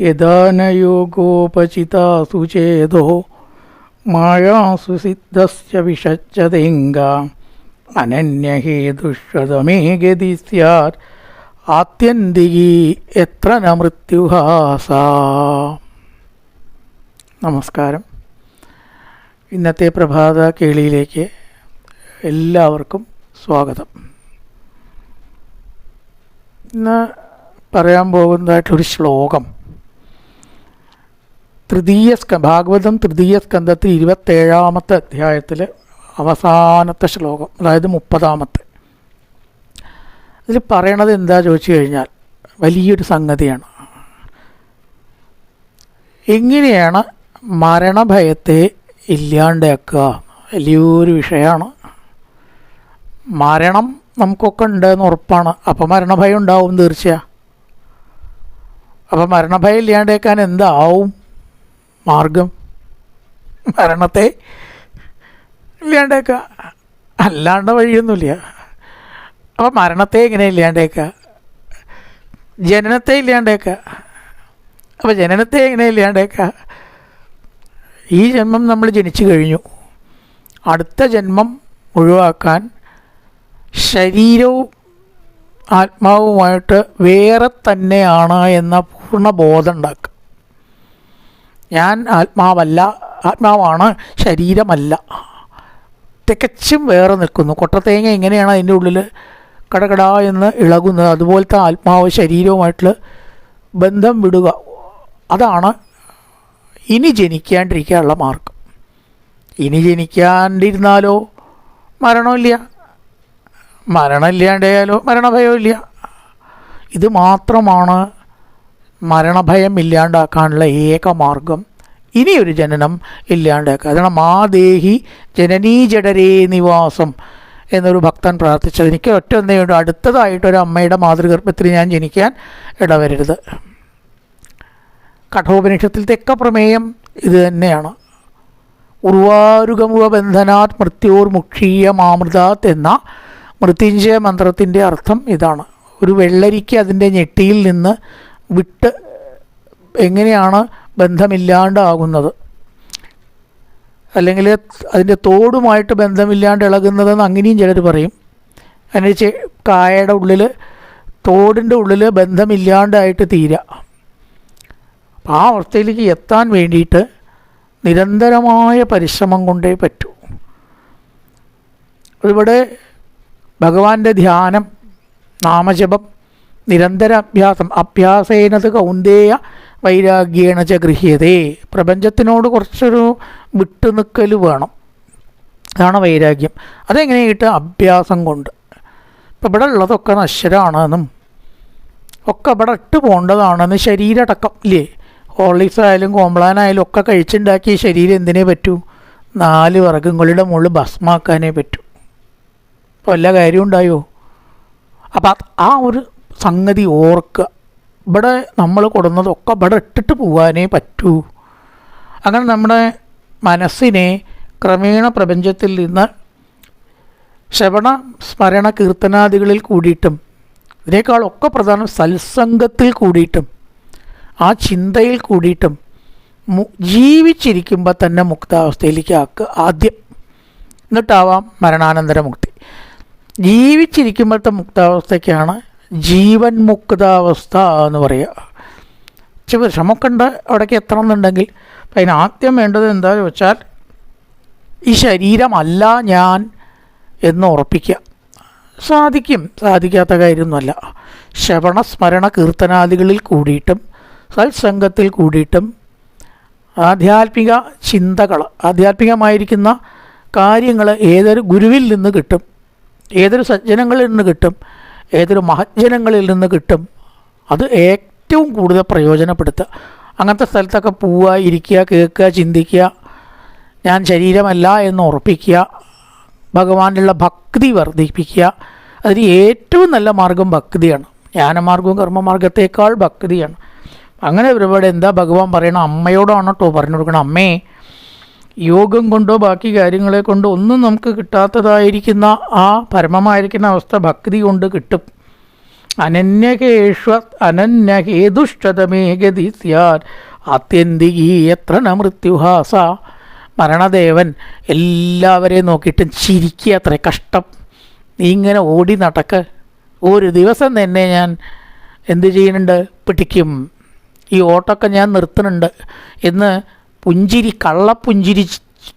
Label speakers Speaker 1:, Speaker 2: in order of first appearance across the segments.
Speaker 1: യഥാനയോഗോപചിതാസു ചേതോ മായാസു സിദ്ധസ്യ വിഷജ്ജതേങ്ക അനന്യഹേതുഷ്വതമേ ഗതി സ്യാത് ആത്യന്തികി എത്ര ന മൃത്യുഹാസ. നമസ്കാരം. ഇന്നത്തെ പ്രഭാത കേളിയിലേക്ക് എല്ലാവർക്കും സ്വാഗതം. ഇന്ന് പറയാൻ പോകുന്നതായിട്ടൊരു ശ്ലോകം. തൃതീയ സ്ക ഭാഗവതം തൃതീയ സ്കന്ധത്തിൽ ഇരുപത്തേഴാമത്തെ അധ്യായത്തിൽ അവസാനത്തെ ശ്ലോകം അതായത് മുപ്പതാമത്തെ. ഇതിൽ പറയണത് എന്താ ചോദിച്ചു കഴിഞ്ഞാൽ വലിയൊരു സംഗതിയാണ്. എങ്ങനെയാണ് മരണഭയത്തെ ഇല്ലാണ്ടാക്കുക? വലിയൊരു വിഷയമാണ്. മരണം നമുക്കൊക്കെ ഉണ്ടെന്ന് ഉറപ്പാണ്. അപ്പോൾ മരണഭയം ഉണ്ടാവും തീർച്ചയാണ് അപ്പോൾ മരണഭയം ഇല്ലാണ്ടേക്കാൻ എന്താവും മാർഗം? മരണത്തെ ഇല്ലാണ്ടേക്കുക. അല്ലാണ്ട വഴിയൊന്നുമില്ല. അപ്പോൾ മരണത്തെ ഇങ്ങനെ ഇല്ലാണ്ടേക്കുക? ജനനത്തെ ഇല്ലാണ്ടേക്കുക. അപ്പോൾ ജനനത്തെ ഇങ്ങനെ ഇല്ലാണ്ടേക്കുക? ഈ ജന്മം നമ്മൾ ജനിച്ചു കഴിഞ്ഞു. അടുത്ത ജന്മം ഒഴിവാക്കാൻ ശരീരവും ആത്മാവുമായിട്ട് വേറെ തന്നെയാണ് എന്ന പൂർണ ബോധം ഉണ്ടാക്കുക ഞാൻ ആത്മാവല്ല ആത്മാവാണ് ശരീരമല്ല. തികച്ചും വേറെ നിൽക്കുന്നു. കൊട്ടത്തേങ്ങ എങ്ങനെയാണ് അതിന്റെ ഉള്ളിൽ കടകട എന്ന് ഇളകുന്നത്? അതുപോലത്തെ ആത്മാവ് ശരീരവുമായിട്ടുള്ള ബന്ധം വിടുക. അതാണ് ഇനി ജനിക്കാണ്ടിരിക്കാനുള്ള മാർഗം. ഇനി ജനിക്കാണ്ടിരുന്നാലോ മരണമില്ല. മരണമില്ലാണ്ടായാലോ? മരണഭയമില്ല ഇത് മാത്രമാണ് മരണഭയം ഇല്ലാണ്ടാക്കാനുള്ള ഏക മാർഗം. ഇനിയൊരു ജനനം ഇല്ലാണ്ടാക്കുക. അതാണ് മാദേഹി ജനനീ ജഡരേ നിവാസം എന്നൊരു ഭക്തൻ പ്രാർത്ഥിച്ചത്. എനിക്ക് ഒറ്റ ഒന്നേയുണ്ട് അടുത്തതായിട്ട് ഒരു അമ്മയുടെ മാതൃഗർഭത്തിൽ ഞാൻ ജനിക്കാൻ ഇടവരരുത്. കഠോപനിഷത്തിൽ തെക്ക പ്രമേയം ഇത് തന്നെയാണ്. ഉർവാരുഗമുഖ ബന്ധനാത് മൃത്യോർ മുക്ഷീയമാമൃതാത്ത് എന്ന മൃത്യുഞ്ജയ മന്ത്രത്തിന്റെ അർത്ഥം ഇതാണ്. ഒരു വെള്ളരിക്ക് അതിന്റെ ഞെട്ടിയിൽ നിന്ന് വിട്ട് എങ്ങനെയാണ് ബന്ധമില്ലാണ്ടാകുന്നത്? അല്ലെങ്കിൽ അതിന്റെ തോടുമായിട്ട് ബന്ധമില്ലാണ്ട് ഇളകുന്നതെന്ന് അങ്ങനെയും ചിലർ പറയും. അതിന് കായയുടെ ഉള്ളിൽ തോടിന്റെ ഉള്ളിൽ ബന്ധമില്ലാണ്ടായിട്ട് തീരുക അപ്പോൾ ആ അവസ്ഥയിലേക്ക് എത്താൻ വേണ്ടിയിട്ട് നിരന്തരമായ പരിശ്രമം കൊണ്ടേ പറ്റൂ. ഇവിടെ ഭഗവാന്റെ ധ്യാനം നാമജപം നിരന്തര അഭ്യാസം അഭ്യാസേനത് കൗന്ദേയ വൈരാഗ്യേണ ച ഗൃഹ്യതേ. പ്രപഞ്ചത്തിനോട് കുറച്ചൊരു വിട്ടുനിൽക്കൽ വേണം. അതാണ് വൈരാഗ്യം. അതെങ്ങനെയായിട്ട് അഭ്യാസം കൊണ്ട്. ഇപ്പം ഇവിടെ ഉള്ളതൊക്കെ നശ്വരാണെന്നും ഒക്കെ ഇവിടെ ഇട്ട് പോകേണ്ടതാണെന്ന് ശരീരടക്കം ഇല്ലേ? ഹോർലിക്സ് ആയാലും കോംപ്ലാനായാലും ഒക്കെ കഴിച്ചുണ്ടാക്കിയ ശരീരം എന്തിനേ പറ്റൂ? നാല് വർഗങ്ങളുടെ മുകളിൽ ഭസ്മാക്കാനേ പറ്റൂ. അപ്പോൾ വല്ല കാര്യം ഉണ്ടായോ? അപ്പം ആ ഒരു സംഗതി ഓർക്കുക ഇവിടെ നമ്മൾ കൊടുന്നതൊക്കെ ഇവിടെ ഇട്ടിട്ട് പോകാനേ പറ്റൂ. അങ്ങനെ നമ്മുടെ മനസ്സിനെ ക്രമേണ പ്രപഞ്ചത്തിൽ നിന്ന് ശ്രവണ സ്മരണ കീർത്തനാദികളിൽ കൂടിയിട്ടും ഇതിനേക്കാളൊക്കെ പ്രധാനം സത്സംഗത്തിൽ കൂടിയിട്ടും ആ ചിന്തയിൽ കൂടിയിട്ടും ജീവിച്ചിരിക്കുമ്പോൾ തന്നെ മുക്താവസ്ഥയിലേക്ക് ആക്കുക ആദ്യം. എന്നിട്ടാവാം മരണാനന്തര മുക്തി. ജീവിച്ചിരിക്കുമ്പോഴത്തെ മുക്താവസ്ഥയ്ക്കാണ് ജീവൻ മുക്താവസ്ഥ എന്ന് പറയുക. വിഷമമൊക്കെ ഉണ്ട് അവിടേക്ക് എത്തണം എന്നുണ്ടെങ്കിൽ അപ്പം അതിന് ആദ്യം വേണ്ടത് എന്താണെന്ന് വെച്ചാൽ ഈ ശരീരമല്ല ഞാൻ എന്ന് ഉറപ്പിക്കുക. സാധിക്കും സാധിക്കാത്ത കാര്യമൊന്നുമല്ല. ശ്രവണ സ്മരണ കീർത്തനാദികളിൽ കൂടിയിട്ടും സത്സംഗത്തിൽ കൂടിയിട്ടും ആധ്യാത്മിക ചിന്തകൾ ആധ്യാത്മികമായിരിക്കുന്ന കാര്യങ്ങൾ ഏതൊരു ഗുരുവിൽ നിന്ന് കിട്ടും. ഏതൊരു സജ്ജനങ്ങളിൽ നിന്ന് കിട്ടും ഏതൊരു മഹജ്ജനങ്ങളിൽ നിന്ന് കിട്ടും അത് ഏറ്റവും കൂടുതൽ പ്രയോജനപ്പെടുത്തുക. അങ്ങനത്തെ സ്ഥലത്തൊക്കെ പോവുക ഇരിക്കുക കേൾക്കുക ചിന്തിക്കുക ഞാൻ ശരീരമല്ല എന്ന് ഉറപ്പിക്കുക ഭഗവാനുള്ള ഭക്തി വർദ്ധിപ്പിക്കുക അതിന് ഏറ്റവും നല്ല മാർഗം ഭക്തിയാണ്. ജ്ഞാനമാർഗവും കർമ്മമാർഗത്തേക്കാൾ ഭക്തിയാണ്. അങ്ങനെ ഒരുപാട് എന്താ ഭഗവാൻ പറയണം അമ്മയോടാണ് കേട്ടോ പറഞ്ഞു കൊടുക്കണം അമ്മേ യോഗം കൊണ്ടോ ബാക്കി കാര്യങ്ങളെ കൊണ്ടോ ഒന്നും നമുക്ക് കിട്ടാത്തതായിരിക്കുന്ന ആ പരമമായിരിക്കുന്ന അവസ്ഥ ഭക്തി കൊണ്ട് കിട്ടും. അനന്യകേഷ്വ അനന്യഹേതുഷ്ടതമേ ഗതി സ്യാൻ ആത്യന്തികീ എത്ര ന മൃത്യുഹാസ മരണദേവൻ എല്ലാവരെയും നോക്കിയിട്ട് ചിരിക്കുക അത്ര കഷ്ടം. നീ ഇങ്ങനെ ഓടി നടക്ക്. ഒരു ദിവസം തന്നെ ഞാൻ എന്ത് ചെയ്യുന്നുണ്ട്? പിടിക്കും. ഈ ഓട്ടമൊക്കെ ഞാൻ നിർത്തുന്നുണ്ട്. എന്ന് പുഞ്ചിരി കള്ളപ്പുഞ്ചിരി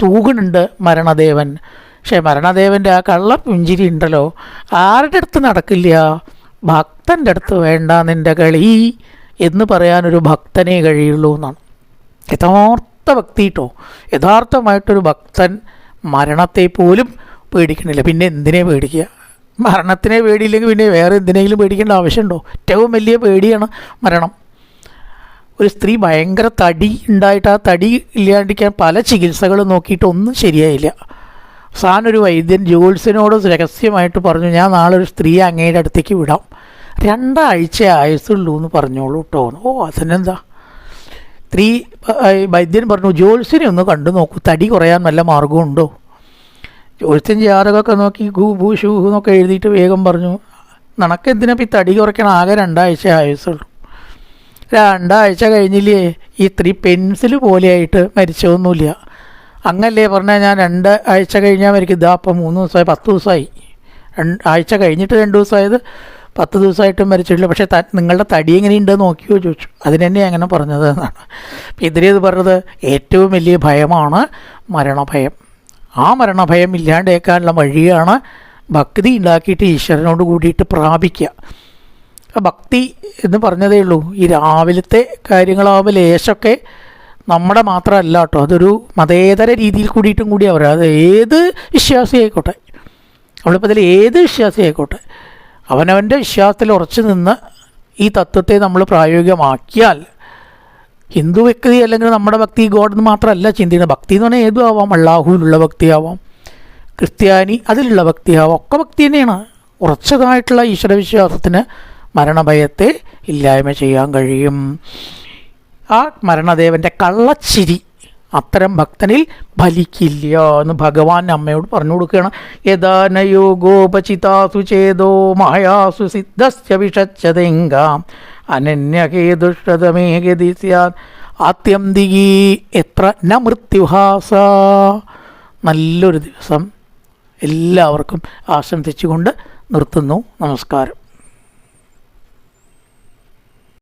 Speaker 1: തൂകുന്നുണ്ട് മരണദേവൻ. പക്ഷേ മരണദേവന്റെ ആ കള്ളപ്പുഞ്ചിരി ഉണ്ടല്ലോ. ആരുടെ അടുത്ത് നടക്കില്ല? ഭക്തന്റെ അടുത്ത് വേണ്ട നിന്റെ കളി എന്ന് പറയാനൊരു ഭക്തനേ കഴിയുള്ളൂ എന്നാണ്. യഥാർത്ഥ ഭക്തി കേട്ടോ. യഥാർത്ഥമായിട്ടൊരു ഭക്തൻ മരണത്തെ പോലും പേടിക്കണില്ല. പിന്നെ എന്തിനെ പേടിക്കുക? മരണത്തിനെ പേടിയില്ലെങ്കിൽ പിന്നെ വേറെ എന്തിനെങ്കിലും പേടിക്കേണ്ട ആവശ്യമുണ്ടോ? ഏറ്റവും വലിയ പേടിയാണ് മരണം. ഒരു സ്ത്രീ ഭയങ്കര തടി ഉണ്ടായിട്ട് ആ തടി ഇല്ലാണ്ടിരിക്കാൻ പല ചികിത്സകളും നോക്കിയിട്ട് ഒന്നും ശരിയായില്ല. അവസാനം ഒരു വൈദ്യൻ ജോൾസിനോട് രഹസ്യമായിട്ട് പറഞ്ഞു ഞാൻ നാളെ ഒരു സ്ത്രീ അങ്ങയുടെ അടുത്തേക്ക് വിടാം. രണ്ടാഴ്ച ആയുസുള്ളൂ എന്ന് പറഞ്ഞോളൂ കേട്ടോ ഓ അതിനെന്താ? സ്ത്രീ വൈദ്യൻ പറഞ്ഞു ജോത്സ്യനെ ഒന്ന് കണ്ടു നോക്കൂ തടി കുറയാൻ വല്ല മാർഗമുണ്ടോ ജോത്സ്യൻ ജാതകമൊക്കെ നോക്കി ഗു ഭൂ ഷൂ എന്നൊക്കെ എഴുതിയിട്ട് വേഗം പറഞ്ഞു നിനക്കെന്തിനാ ഈ തടി കുറയ്ക്കണം? ആകെ രണ്ടാഴ്ച ആയുസുള്ളൂ രണ്ടാഴ്ച കഴിഞ്ഞില്ലേ? ഈ സ്ത്രീ പെൻസിൽ പോലെയായിട്ട് മരിച്ചതൊന്നുമില്ല. അങ്ങല്ലേ പറഞ്ഞാൽ ഞാൻ രണ്ട് ആഴ്ച കഴിഞ്ഞാൽ മരിക്കും. ഇതാ അപ്പം മൂന്ന് ദിവസമായി പത്ത് ദിവസമായി. രണ്ട് ആഴ്ച കഴിഞ്ഞിട്ട് രണ്ട് ദിവസമായത് പത്ത് ദിവസമായിട്ടും മരിച്ചിട്ടില്ല. പക്ഷേ ത നിങ്ങളുടെ തടി എങ്ങനെയുണ്ട് നോക്കിയോ ചോദിച്ചു. അതിനെന്നെ അങ്ങനെ പറഞ്ഞത് എന്നാണ്. അപ്പം ഇതിലേത് പറഞ്ഞത് ഏറ്റവും വലിയ ഭയമാണ് മരണഭയം. ആ മരണഭയം ഇല്ലാണ്ടേക്കാനുള്ള വഴിയാണ് ഭക്തി ഉണ്ടാക്കിയിട്ട് ഈശ്വരനോട് കൂടിയിട്ട് പ്രാപിക്കുക. ഭക്തി എന്ന് പറഞ്ഞതേ ഉള്ളൂ. ഈ രാവിലത്തെ കാര്യങ്ങളാവുമ്പോൾ ലേശമൊക്കെ നമ്മുടെ മാത്രമല്ല കേട്ടോ. അതൊരു മതേതര രീതിയിൽ കൂടിയിട്ടും കൂടി അവർ അത് ഏത് വിശ്വാസി ആയിക്കോട്ടെ നമ്മളിപ്പോൾ അതിൽ ഏത് വിശ്വാസി ആയിക്കോട്ടെ അവനവന്റെ വിശ്വാസത്തിൽ ഉറച്ചു നിന്ന് ഈ തത്വത്തെ നമ്മൾ പ്രായോഗികമാക്കിയാൽ ഹിന്ദു വ്യക്തി അല്ലെങ്കിൽ നമ്മുടെ ഭക്തി ഗോഡ് എന്ന് മാത്രമല്ല ചിന്തിക്കുന്നത്. ഭക്തി എന്ന് പറഞ്ഞാൽ ഏതും ആവാം. അള്ളാഹുവിലുള്ള ഭക്തിയാവാം ക്രിസ്ത്യാനി അതിലുള്ള ഭക്തിയാവാം ഒക്കെ ഭക്തി തന്നെയാണ്. ഉറച്ചതായിട്ടുള്ള ഈശ്വരവിശ്വാസത്തിന് മരണഭയത്തെ ഇല്ലായ്മ ചെയ്യാൻ കഴിയും. ആ മരണദേവന്റെ കള്ളച്ചിരി അത്തരം ഭക്തനിൽ ഫലിക്കില്ല എന്ന് ഭഗവാൻ അമ്മയോട് പറഞ്ഞു കൊടുക്കുകയാണ്. യഥാനയോഗോപചിതാസു ചേതോ മായാസു സിദ്ധസ്യ വിഷച്ചതെങ്കാം. സ്യാൻ ആത്യന്തികീ എത്ര ന മൃത്യുഹാസ നല്ലൊരു ദിവസം എല്ലാവർക്കും ആശംസിച്ചുകൊണ്ട് നിർത്തുന്നു. നമസ്കാരം.